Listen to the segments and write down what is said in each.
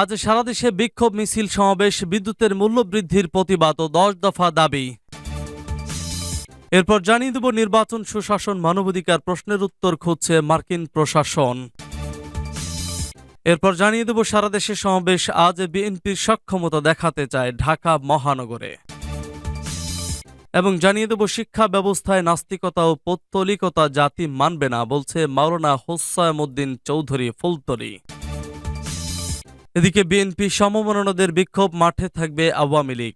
আজ সারা দেশে বিক্ষোভ মিছিল সমাবেশ, বিদ্যুতের মূল্য বৃদ্ধির প্রতিবাদ ও দশ দফা দাবি। এরপর জানিয়ে দেব নির্বাচন সুশাসন মানবাধিকার প্রশ্নের উত্তর খুঁজছে মার্কিন প্রশাসন। এরপর জানিয়ে দেব সারা দেশে সমাবেশ, আজ বিএনপির সক্ষমতা দেখাতে চায় ঢাকা মহানগরে। এবং জানিয়ে দেব শিক্ষা ব্যবস্থায় নাস্তিকতা ও পৌত্তলিকতা জাতি মানবে না, বলছে মাওলানা হোসায়মুদ্দিন চৌধুরী ফুলতলি। এদিকে বিএনপি সমমনোনদের বিক্ষোভ মাঠে থাকবে আওয়ামী লীগ।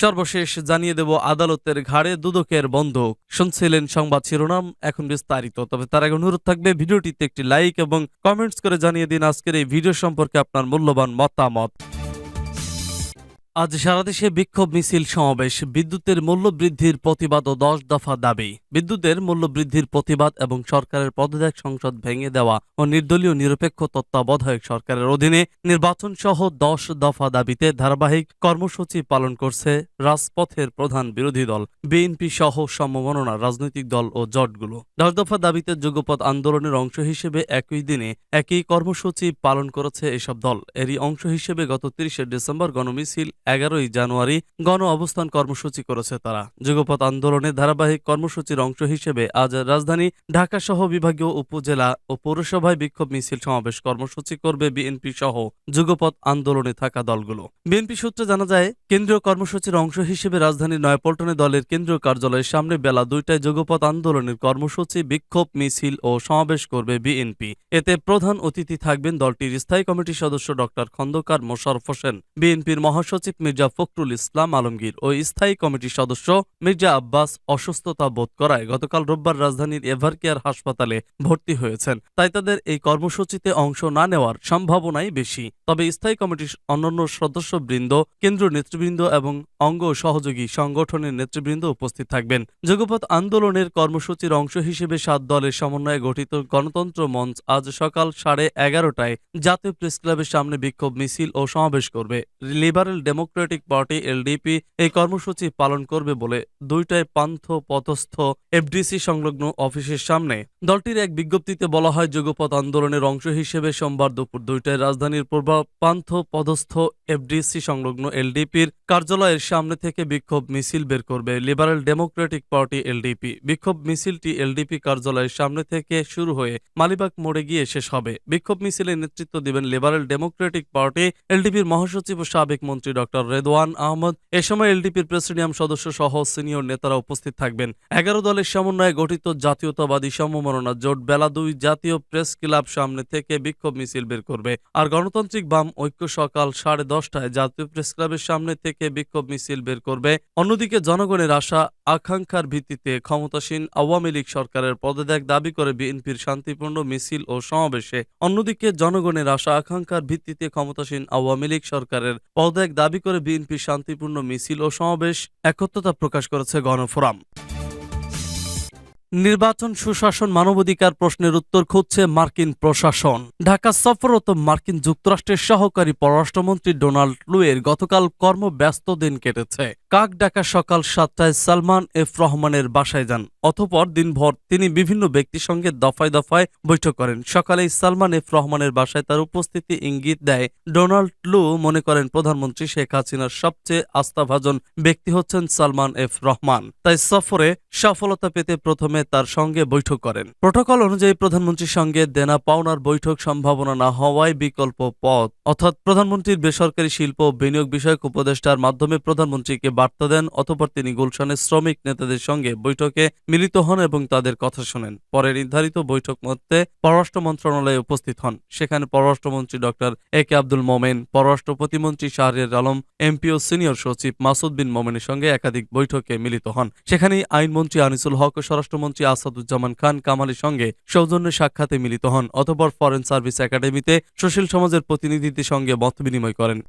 সর্বশেষ জানিয়ে দেব আদালতের ঘাড়ে দুদকের বন্ধক শুনছিলেন সংবাদ শিরোনাম, এখন বিস্তারিত। তবে তার আগে অনুরোধ থাকবে ভিডিওটিতে একটি লাইক এবং কমেন্টস করে জানিয়ে দিন আজকের এই ভিডিও সম্পর্কে আপনার মূল্যবান মতামত। আজ সারা দেশে বিক্ষোভ মিছিল সমাবেশ। বিদ্যুতের মূল্য বৃদ্ধির প্রতিবাদ ও দশ দফা দাবি। বিদ্যুতের মূল্য বৃদ্ধির প্রতিবাদ এবং সরকারের পদত্যাগ সংসদ ভেঙে দেওয়া ও নির্দলীয় নিরপেক্ষ তত্ত্বাবধায়ক সরকারের অধীনে নির্বাচন সহ দশ দফা দাবিতে ধারাবাহিক কর্মসূচি পালন করছে রাজপথের প্রধান বিরোধী দল। বিএনপি সহ সমমননা রাজনৈতিক দল ও জোটগুলো। দশ দফা দাবিতে যুগপথ আন্দোলনের অংশ হিসেবে একই দিনে একই কর্মসূচি পালন করেছে এসব দল। এরই অংশ হিসেবে গত তিরিশে ডিসেম্বর গণমিছিল এগারোই জানুয়ারি গণ অবস্থান কর্মসূচি করেছে তারা। যুগপথ আন্দোলনের ধারাবাহিক কর্মসূচির অংশ হিসেবে আজ রাজধানী ঢাকা সহ বিভাগীয় উপজেলা ও পৌরসভায় বিক্ষোভ মিছিল সমাবেশ কর্মসূচি করবে বিএনপি সহ যুগপথ আন্দোলনে থাকা দলগুলো। বিএনপি সূত্রে জানা যায়, কেন্দ্রীয় কর্মসূচির অংশ হিসেবে রাজধানীর নয়াপল্টনে দলের কেন্দ্রীয় কার্যালয়ের সামনে বেলা দুইটায় যুগপথ আন্দোলনের কর্মসূচি, বিক্ষোভ, মিছিল ও সমাবেশ করবে বিএনপি। এতে প্রধান অতিথি থাকবেন দলটির স্থায়ী কমিটির সদস্য ডক্টর খন্দকার মোশারফ হোসেন। বিএনপির মহাসচিব মির্জা ফখরুল ইসলাম আলমগীর ও স্থায়ী কমিটির সদস্য মির্জা আব্বাস অসুস্থতা বোধ করায় গতকাল রোববার রাজধানীর এভারকেয়ার হাসপাতালে ভর্তি হয়েছেন। তাই তাদের এই কর্মসূচিতে অংশ না নেওয়ার সম্ভাবনাই বেশি। তবে স্থায়ী কমিটির অন্যান্য সদস্যবৃন্দ, কেন্দ্রীয় নেতৃবৃন্দ এবং অঙ্গ সহযোগী সংগঠনের নেতৃবৃন্দ উপস্থিত থাকবেন। যুগপথ আন্দোলনের কর্মসূচির অংশ হিসেবে সাত দলের সমন্বয়ে গঠিত গণতন্ত্র মঞ্চ আজ সকাল সাড়ে এগারোটায় জাতীয় প্রেস ক্লাবের সামনে বিক্ষোভ মিছিল ও সমাবেশ করবে। লিবারেল ডেমোক্রেটিক পার্টি এলডিপি এই কর্মসূচি পালন করবে বলে দুইটায় পান্থ পথস্থ এফডিসি সংলগ্ন অফিসের সামনে। দলটির এক বিজ্ঞপ্তিতে বলা হয় যুগপথ আন্দোলনের অংশ হিসেবে সোমবার দুপুর দুইটায় রাজধানীর পূর্ব পান্থ পদস্থ এফডিসি সংলগ্ন এলডিপির কার্যালয়ের সামনে থেকে বিক্ষোভ মিছিল বের করবে লিবারেল ডেমোক্রেটিক পার্টি এলডিপি বিক্ষোভ মিছিলটি এলডিপি কার্যালয়ের সামনে থেকে শুরু হয়ে মালিবাগ মোড়ে গিয়ে শেষ হবে। বিক্ষোভ মিছিলে নেতৃত্ব দিবেন লিবারেল ডেমোক্রেটিক পার্টি এলডিপির মহাসচিব ও সাবেক মন্ত্রী ডক্টর রেদওয়ান আহমদ। এ সময় এলডিপির প্রেসিডিয়াম সদস্য সহ সিনিয়র নেতারা উপস্থিত থাকবেন। এগারো দলের সমন্বয়ে গঠিত জাতীয়তাবাদী সমমননা জোট বেলা দুই জাতীয় প্রেস ক্লাব সামনে থেকে বিক্ষোভ মিছিল বের করবে। আর গণতান্ত্রিক বাম ঐক্য সকাল সাড়ে দশটায় জাতীয় প্রেস ক্লাবের সামনে থেকে বিক্ষোভ মিছিল বের করবে। অন্যদিকে জনগণের আশা, আকাঙ্ক্ষার ভিত্তিতে ক্ষমতাসীন আওয়ামী লীগ সরকারের পদত্যাগ দাবি করে বিএনপির শান্তিপূর্ণ মিছিল ও সমাবেশে। অন্যদিকে জনগণের আশা, আকাঙ্ক্ষার ভিত্তিতে ক্ষমতাসীন আওয়ামী লীগ সরকারের পদত্যাগ দাবি করে বিএনপি শান্তিপূর্ণ মিছিল ও সমাবেশ একত্রতা প্রকাশ করেছে গণফোরাম। নির্বাচন, সুশাসন, মানবাধিকার প্রশ্নের উত্তর খুঁজছে মার্কিন প্রশাসন। ঢাকা সফররত মার্কিন যুক্তরাষ্ট্রের সহকারী পররাষ্ট্রমন্ত্রী ডোনাল্ড লুয়ের গতকাল কর্মব্যস্ত দিন কেটেছে। কাক ডাকা সকাল সাতটায় সালমান এফ রহমানের বাসায় যান। অতপর দিনভর তিনি বিভিন্ন ব্যক্তির সঙ্গে দফায় দফায় বৈঠক করেন। সকালেই সালমান এফ রহমানের বাসায় তার উপস্থিতি ইঙ্গিত দেয়। ডোনাল্ড লু মনে করেন, প্রধানমন্ত্রী শেখ হাসিনার সবচেয়ে আস্থাভাজন ব্যক্তি হচ্ছেন সালমান এফ রহমান। তাই সফরে সফলতা পেতে প্রথমে তার সঙ্গে বৈঠক করেন। প্রোটোকল অনুযায়ী প্রধানমন্ত্রীর সঙ্গে দেনা পাওনার বৈঠক সম্ভাবনা না হওয়ায় বিকল্প পথ অর্থাৎ প্রধানমন্ত্রীর বেসরকারি শিল্প বিনিয়োগ বিষয়ক উপদেষ্টার মাধ্যমে প্রধানমন্ত্রীকে বার্তা দেন, অতপর তিনি গুলশানের শ্রমিক নেতাদের সঙ্গে বৈঠকে মিলিত হন এবং তাদের কথা শোনেন। পরে নির্ধারিত বৈঠক মধ্যে পররাষ্ট্র মন্ত্রণালয়ে উপস্থিত হন। সেখানে পররাষ্ট্রমন্ত্রী ডক্টর এ কে আব্দুল মোমেন পররাষ্ট্র প্রতিমন্ত্রী শাহরিয়ার আলম এমপিও সিনিয়র সচিব মাসুদ বিন মোমেনের সঙ্গে একাধিক বৈঠকে মিলিত হন। সেখানেই আইনমন্ত্রী আনিসুল হক ও স্বরাষ্ট্রমন্ত্রী আসাদুজ্জামান খান কামালের সঙ্গে সৌজন্য সাক্ষাতে মিলিত হন। অতপর ফরেন সার্ভিস একাডেমিতে সুশীল সমাজের সঙ্গে মত বিনিময় করেন।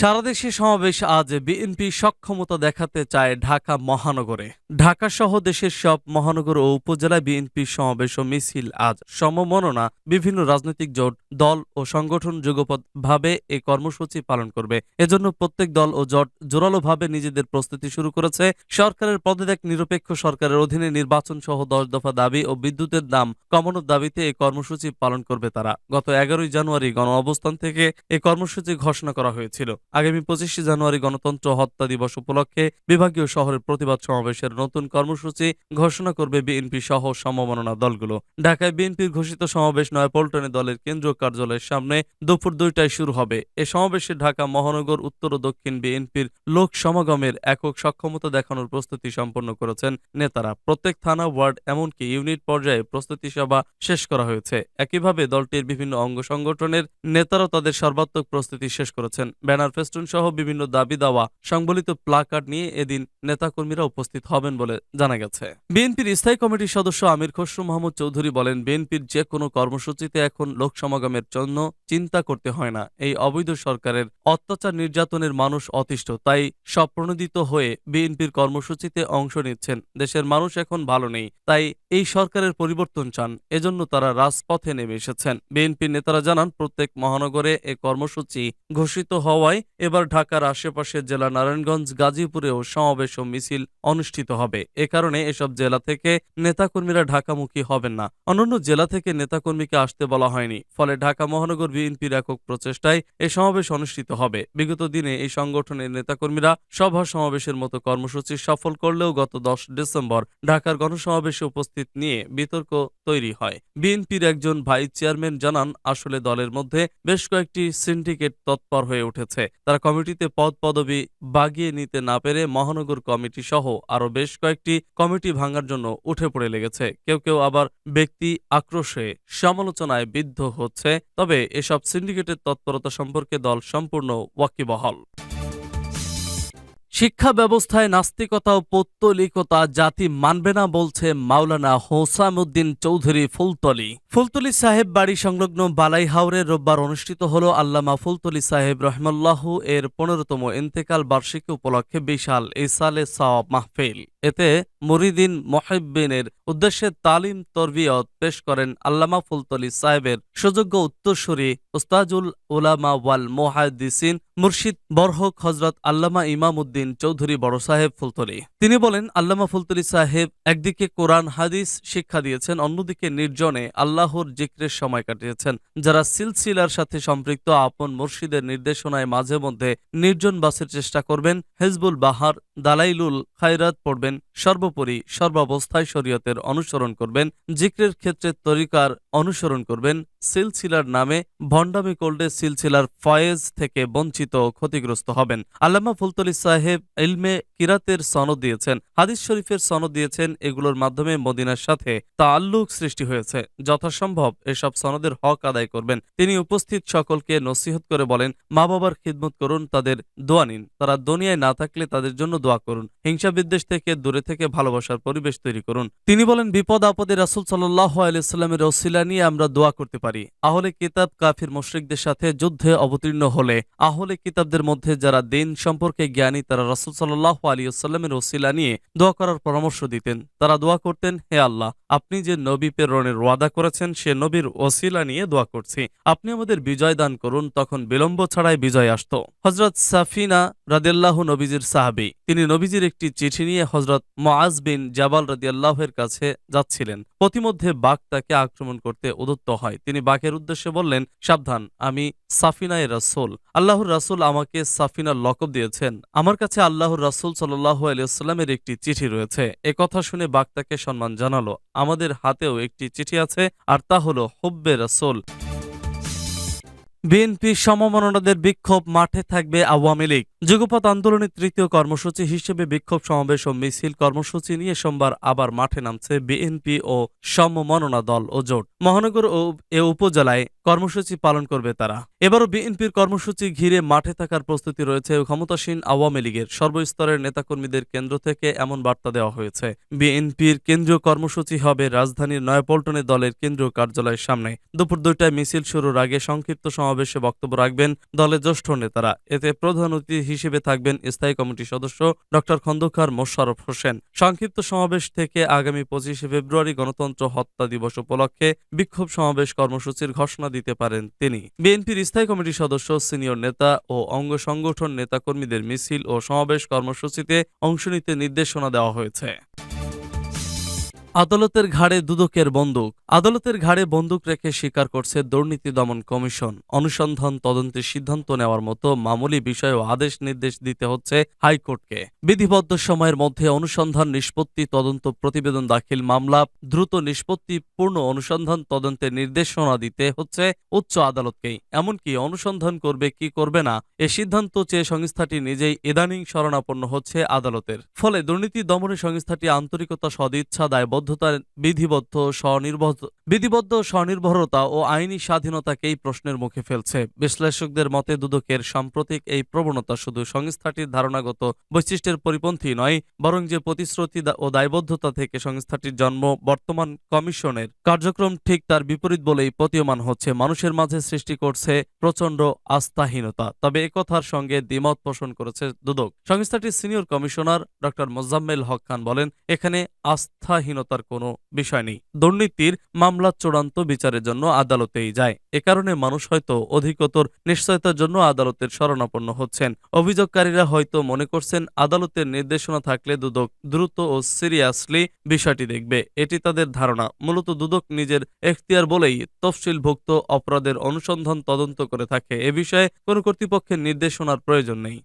সারা দেশে সমাবেশ আজ বিএনপি সক্ষমতা দেখাতে চায় ঢাকা মহানগরে। ঢাকা সহ দেশের সব মহানগর ও উপজেলায় বিএনপি সমাবেশ ও মিছিল আজ। সমমননা বিভিন্ন রাজনৈতিক জোট, দল ও সংগঠন যুগপৎভাবে এই কর্মসূচি পালন করবে। এজন্য প্রত্যেক দল ও জোট জোরালোভাবে নিজেদের প্রস্তুতি শুরু করেছে। সরকারের পদত্যাগ, নিরপেক্ষ সরকারের অধীনে নির্বাচন সহ দশ দফা দাবি ও বিদ্যুতের দাম কমানোর দাবিতে এই কর্মসূচি পালন করবে তারা। গত এগারোই জানুয়ারি গণ অবস্থান থেকে এই কর্মসূচি ঘোষণা করা হয়েছিল। আগামী পঁচিশে জানুয়ারি গণতন্ত্র হত্যা দিবস উপলক্ষে বিভাগীয় শহরের প্রতিবাদ সমাবেশের নতুন কর্মসূচি ঘোষণা করবে বিএনপি সহ সমমননা দলগুলো। ঢাকায় বিএনপির ঘোষিত সমাবেশ নয়াপল্টনে দলের কেন্দ্রীয় কার্যালয়ের সামনে দুপুর দুইটায় শুরু হবে। এ সমাবেশে ঢাকা, মহানগর, উত্তর ও দক্ষিণ বিএনপির লোক সমাগমের একক সক্ষমতা দেখানোর প্রস্তুতি সম্পন্ন করেছেন নেতারা। প্রত্যেক থানা, ওয়ার্ড, এমনকি ইউনিট পর্যায়ে প্রস্তুতি সভা শেষ করা হয়েছে। একইভাবে দলটির বিভিন্ন অঙ্গ সংগঠনের নেতারাও তাদের সর্বাত্মক প্রস্তুতি শেষ করেছেন। ব্যানার ফেস্টুন সহ বিভিন্ন দাবি দাওয়া, সংবলিত প্লাকার্ড নিয়ে এদিন নেতাকর্মীরা উপস্থিত হবেন বলে জানা গেছে। বিএনপির স্থায়ী কমিটির সদস্য আমির খসরু মাহমুদ চৌধুরী বলেন, বিএনপির যে কোনো কর্মসূচিতে এখন লোক সমাগমের জন্য চিন্তা করতে হয় না। এই অবৈধ সরকারের অত্যাচার নির্যাতনের মানুষ অতিষ্ঠ, তাই স্বপ্রণোদিত হয়ে বিএনপির কর্মসূচিতে অংশ নিচ্ছেন। দেশের মানুষ এখন ভালো নেই, তাই এই সরকারের পরিবর্তন চান। এজন্য তারা রাজপথে নেমে এসেছেন। বিএনপির নেতারা জানান, প্রত্যেক মহানগরে এ কর্মসূচি ঘোষিত হওয়ায় এবার ঢাকার আশেপাশের জেলা নারায়ণগঞ্জ গাজীপুরেও সমাবেশ ও মিছিল অনুষ্ঠিত হবে। এ কারণে এসব জেলা থেকে নেতাকর্মীরা ঢাকামুখী হবেন না। অন্যান্য জেলা থেকে নেতাকর্মীকে আসতে বলা হয়নি। ফলে ঢাকা মহানগর বিএনপির একক প্রচেষ্টায় এ সমাবেশ অনুষ্ঠিত হবে। বিগত দিনে এই সংগঠনের নেতাকর্মীরা সভা সমাবেশের মতো কর্মসূচি সফল করলেও গত দশ ডিসেম্বর ঢাকার গণসমাবেশে উপস্থিত নিয়ে বিতর্ক তৈরি হয়। বিএনপির একজন ভাইস চেয়ারম্যান জানান, আসলে দলের মধ্যে বেশ কয়েকটি সিন্ডিকেট তৎপর হয়ে উঠেছে। তারা কমিটিতে পদ পদবি বাগিয়ে নিতে না পেরে মহানগর কমিটি সহ আরও বেশ কয়েকটি কমিটি ভাঙার জন্য উঠে পড়ে লেগেছে। কেউ কেউ আবার ব্যক্তি আক্রোশে সমালোচনায় বিদ্ধ হচ্ছে। তবে এসব সিন্ডিকেটের তৎপরতা সম্পর্কে দল সম্পূর্ণ ওয়াকিবহল। শিক্ষা ব্যবস্থায় নাস্তিকতা ও পৌত্তলিকতা জাতি মানবে না বলছে মাওলানা হোসামুদ্দিন চৌধুরী ফুলতলি। ফুলতলি সাহেব বাড়ি সংলগ্ন বালাই হাওরে রোববার অনুষ্ঠিত হল আল্লামা ফুলতলি সাহেব রহমাল্লাহ এর পনেরোতম ইন্তেকাল বার্ষিকী উপলক্ষে বিশাল এসালে সাওয়াব মাহফিল। এতে মুরিদিন মহিবিনের উদ্দেশ্যে তালিম তরবিয়ত পেশ করেন আল্লামা ফুলতলি সাহেবের সুযোগ্য উত্তরসূরি উস্তাজুল উলামা ওয়াল মোহাদ্দিসিন মুর্শিদ বরহক হজরত আল্লামা ইমাম উদ্দিন চৌধুরী বড় সাহেব ফুলতলি। তিনি বলেন, আল্লামা ফুলতলি সাহেব একদিকে কোরআন, হাদিস শিক্ষা দিয়েছেন, অন্যদিকে নির্জনে আল্লাহর জিক্রের সময় কাটিয়েছেন, যারা সিলসিলার সাথে সম্পৃক্ত আপন মুর্শিদের নির্দেশনায় মাঝে মধ্যে নির্জন বাসের চেষ্টা করবেন, হেজবুল বাহার, দালাইলুল খায়রাত পড়বেন সর্বোপরি সর্বাবস্থায় শরীয়তের অনুসরণ করবেন, জিক্রের ক্ষেত্রে তরিকার অনুসরণ করবেন, সিলসিলার নামে ভণ্ডামি করলে সিলসিলার ফয়েজ থেকে বঞ্চিত ক্ষতিগ্রস্ত হবেন। আল্লামা ফুলতলি সাহেব ইলমে কিরাতের সনদ দিয়েছেন। হাদিস শরীফের সনদ দিয়েছেন, এগুলোর মাধ্যমে মদিনার সাথে তাল্লুক সৃষ্টি হয়েছে। যথাসম্ভব এসব সনদের হক আদায় করবেন। তিনি উপস্থিত সকলকে নসিহত করে বলেন, মা বাবার খিদমত করুন, তাদের দোয়া নিন। তারা দুনিয়ায় না থাকলে তাদের জন্য দোয়া করুন। হিংসা বিদ্বেষ থেকে দূরে থেকে ভালোবাসার পরিবেশ তৈরি করুন। তিনি বলেন, বিপদ আপদে রাসুল সাল্লাহ আলাইস্লামের ওসিলা নিয়ে আমরা দোয়া করতে পারি। আহলে কিতাব কাফির মুশরিকদের সাথে যুদ্ধে অবতীর্ণ হলে, আহলে কিতাবদের মধ্যে যারা দিন সম্পর্কে জ্ঞানী, তারা রাসুল সাল্লাহ আলী আসাল্লামের ওসিলা নিয়ে দোয়া করার পরামর্শ দিতেন। তারা দোয়া করতেন, হে আল্লাহ, আপনি যে নবী প্রেরণের ওয়াদা করেছেন, সে নবীর ওসিলা নিয়ে দোয়া করছি। আপনি আমাদের বিজয় দান করুন, তখন বিলম্ব ছাড়াই বিজয় আসত। হজরত সাফিনা রাদেল্লাহ নবীজির সাহাবি, তিনি নবীজির একটি চিঠি নিয়ে হজরত মোয়াজ বিন জাবাল রাদিয়াল্লাহের কাছে যাচ্ছিলেন। পথিমধ্যে বাঘ তাকে আক্রমণ করতে উদত্ত হয়। তিনি বাঘের উদ্দেশ্যে বললেন, সাবধান, আমি সাফিনা সাফিনায় রাসুল। আল্লাহর রাসুল আমাকে সাফিনার লকব দিয়েছেন। আমার কাছে আল্লাহর রাসুল সাল্লাহ আলিয়াল্লামের একটি চিঠি রয়েছে। এ কথা শুনে বাঘ তাকে সম্মান জানালো। আমাদের হাতেও একটি চিঠি আছে, আর তা হলো, হুব্বে রাসুল। বিএনপি সমমননাদের বিক্ষোভ মাঠে থাকবে আওয়ামী লীগ। যুগপথ আন্দোলনের তৃতীয় কর্মসূচি হিসেবে বিক্ষোভ সমাবেশ ও মিছিল কর্মসূচি নিয়ে সোমবার আবার মাঠে নামছে বিএনপি ও সমমননা দল ও জোট। মহানগর ও এ উপজেলায় কর্মসূচি পালন করবে তারা। এবারও বিএনপির কর্মসূচি ঘিরে মাঠে থাকার প্রস্তুতি রয়েছে ক্ষমতাসীন আওয়ামী লীগের। সর্বস্তরের নেতাকর্মীদের কেন্দ্র থেকে এমন বার্তা দেওয়া হয়েছে। বিএনপির কেন্দ্রীয় কর্মসূচি হবে রাজধানীর নয়াপল্টনে দলের কেন্দ্রীয় কার্যালয়ের সামনে। দুপুর দুইটায় মিছিল শুরুর আগে সংক্ষিপ্ত সমাবেশে বক্তব্য রাখবেন দলের জ্যেষ্ঠ নেতারা। এতে প্রধান অতিথি হিসেবে থাকবেন স্থায়ী কমিটির সদস্য ডক্টর খন্দকার মোশাররফ হোসেন। সংক্ষিপ্ত সমাবেশ থেকে আগামী পঁচিশে ফেব্রুয়ারি গণতন্ত্র হত্যা দিবস উপলক্ষে বিক্ষোভ সমাবেশ কর্মসূচির ঘোষণা দিতে পারেন তিনি। বিএনপির স্থায়ী কমিটির সদস্য, সিনিয়র নেতা ও অঙ্গ সংগঠন নেতাকর্মীদের মিছিল ও সমাবেশ কর্মসূচিতে অংশ নিতে নির্দেশনা দেওয়া হয়েছে। আদালতের ঘাড়ে দুদকের বন্দুক। আদালতের ঘাড়ে বন্দুক রেখে স্বীকার করছে দুর্নীতি দমন কমিশন। অনুসন্ধান তদন্তের সিদ্ধান্ত নেওয়ার মতো মামুলি বিষয়েও আদেশ নির্দেশ দিতে হচ্ছে হাইকোর্টকে। বিধিবদ্ধ সময়ের মধ্যে অনুসন্ধান নিষ্পত্তি তদন্ত প্রতিবেদন দাখিল মামলা, দ্রুত নিষ্পত্তি পূর্ণ অনুসন্ধান তদন্তের নির্দেশনা দিতে হচ্ছে উচ্চ আদালতকেই। এমনকি অনুসন্ধান করবে কি করবে না, এ সিদ্ধান্ত চেয়ে সংস্থাটি নিজেই ইদানিং শরণাপন্ন হচ্ছে আদালতের। ফলে দুর্নীতি দমনে সংস্থাটি আন্তরিকতা, সদিচ্ছা দায়বদ্ধতার বিধিবদ্ধ, স্বনির্ভর, বিধিবদ্ধ, স্বনির্ভরতা ও আইনি স্বাধীনতাকেই প্রশ্নের মুখে ফেলছে। বিশ্লেষকদের মতে দুদকের সাম্প্রতিক এই প্রবণতা শুধু সংস্থাটির ধারণাগত বৈশিষ্ট্যের পরিপন্থী নয়, বরং যে প্রতিশ্রুতি ও দায়বদ্ধতা থেকে সংস্থাটির জন্ম, বর্তমান কমিশনের কার্যক্রম ঠিক তার বিপরীত বলেই প্রতীয়মান হচ্ছে। মানুষের মাঝে সৃষ্টি করছে প্রচণ্ড আস্থাহীনতা। তবে একথার সঙ্গে দ্বিমত পোষণ করেছে দুদক। সংস্থাটির senior commissioner doctor Mozammel Haque Khan বলেন, এখানে আস্থাহীনতার কোনো বিষয় নেই। দুর্নীতির মামলা চূড়ান্ত বিচারের জন্য আদালতেই যায়। এ কারণে মানুষ হয়তো অধিকতর নিশ্চয়তার জন্য আদালতের শরণাপন্ন হচ্ছেন। অভিযোগকারীরা হয়তো মনে করছেন, আদালতের নির্দেশনা থাকলে দুদক দ্রুত ও সিরিয়াসলি বিষয়টি দেখবে। এটি তাদের ধারণা। মূলত দুদক নিজের এখতিয়ার বলেই তফসিলভুক্ত অপরাধের অনুসন্ধান তদন্ত করে থাকে। এ বিষয়ে কোনো কর্তৃপক্ষের নির্দেশনার প্রয়োজন নেই।